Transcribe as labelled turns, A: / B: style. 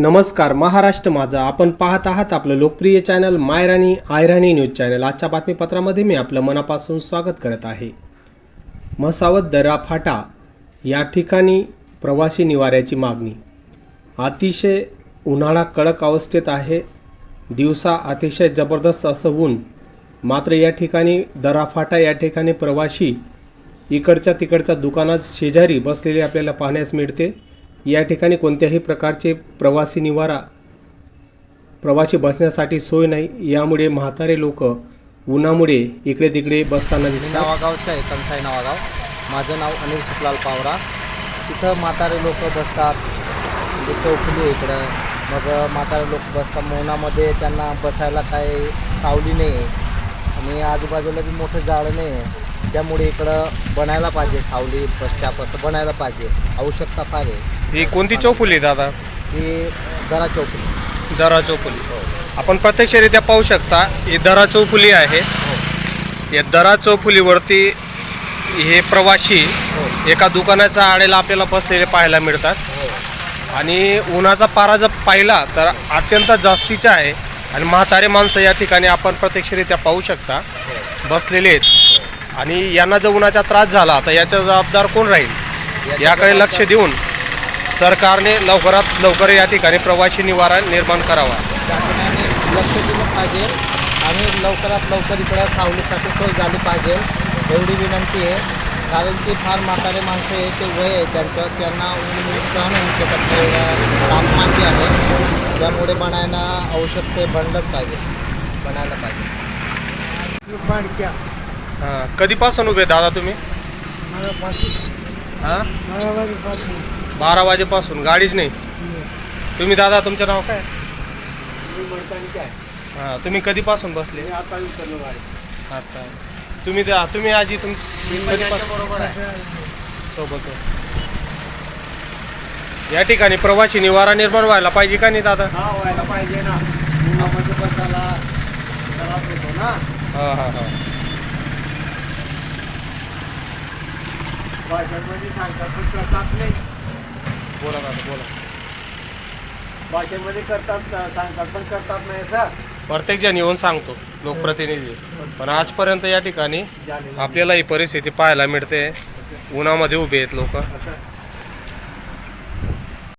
A: नमस्कार महाराष्ट्र माझा. आपण पाहत आहात आपलं लोकप्रिय चॅनल मायराणी आयराणी न्यूज चॅनल. आजच्या बातमीपत्रामध्ये मी आपलं मनापासून स्वागत करत आहे. मसावत दरा फाटा या ठिकाणी प्रवासी निवाऱ्याची मागणी. अतिशय उन्हाळा कडक अवस्थेत आहे. दिवसा अतिशय जबरदस्त असं ऊन. मात्र या ठिकाणी दराफाटा या ठिकाणी प्रवासी इकडच्या तिकडच्या दुकानात शेजारी बसलेले आपल्याला पाहण्यास मिळते. या ठिकाणी कोणत्याही प्रकारचे प्रवासी निवारा प्रवासी बसण्यासाठी सोय नाही. यामुळे म्हातारे लोक उन्हामुळे इकडे तिकडे बसताना दिसतात.
B: नावागावचं आहे कंसाई नावागाव. माझं नाव अनिल सुखलाल पावरा. तिथं म्हातारे लोक बसतात. म्हणजे चौकली आहे इकडं. मग म्हातारे लोक बसतात. मौनामध्ये त्यांना बसायला काही सावली नाही. आहे आणि आजूबाजूला बी मोठं झाडं नाही. आहे त्यामुळे इकडं बनायला पाहिजे सावली बस स्टॉप असं बनायला पाहिजे. आवश्यकता फार आहे.
A: ही कोणती चौफुली दादा?
B: ही दरा चौकली
A: दरा चौफुली. आपण प्रत्यक्षरित्या पाहू शकता ही दरा चौफुली आहे. या दरा चौफुलीवरती हे प्रवासी एका दुकानाच्या आडेला आपल्याला बसलेले पाहायला मिळतात. आणि उन्हाचा पारा जर पाहिला तर अत्यंत जास्तीचा आहे. आणि म्हातारे माणसं या ठिकाणी आपण प्रत्यक्षरित्या पाहू शकता. बसलेले आहेत. आणि यांना जर उन्हाचा त्रास झाला तर याचा जबाबदार कोण राहील? याकडे लक्ष देऊन सरकारने लवकरात लवकर या ठिकाणी प्रवासी निवारा निर्माण करावा.
B: लक्ष दिलं पाहिजे आणि लवकरात लवकर इकडं सावलीसाठी सोय झाली पाहिजे. एवढी विनंती आहे. कारण की फार म्हातारे माणसं आहे ते वय आहे त्यांचं. त्यांना सहन होऊ शकत नाही एवढं तापमान जे आहे त्यामुळे बनायला आवश्यक ते बनलंच पाहिजे. बनायला पाहिजे.
A: हां कधीपासून उभे दादा तुम्ही? हां? बारा वाजेपासून. गाडीच नाही? तुम्ही दादा तुमचं नाव काय? हां तुम्ही कधीपासून बसले? आता तुम्ही त्या तुम्ही आजी तुम कधीपासून? सोबत या ठिकाणी प्रवासी निवारा निर्माण व्हायला पाहिजे का नाही दादा?
B: हा व्हायला पाहिजे ना. उन्हामध्ये बसायला त्रास होतो ना.
A: हां हां हां.
B: भाषांमध्ये सांगतात पण करतात नाही.
A: बोला दादा बोला.
B: भाषेमध्ये करतात सांगतात पण करतात नाही असं.
A: प्रत्येक जण येऊन सांगतो लोकप्रतिनिधी. पण आजपर्यंत या ठिकाणी आपल्याला ही परिस्थिती पाहायला मिळते. उन्हामध्ये उभे आहेत लोक.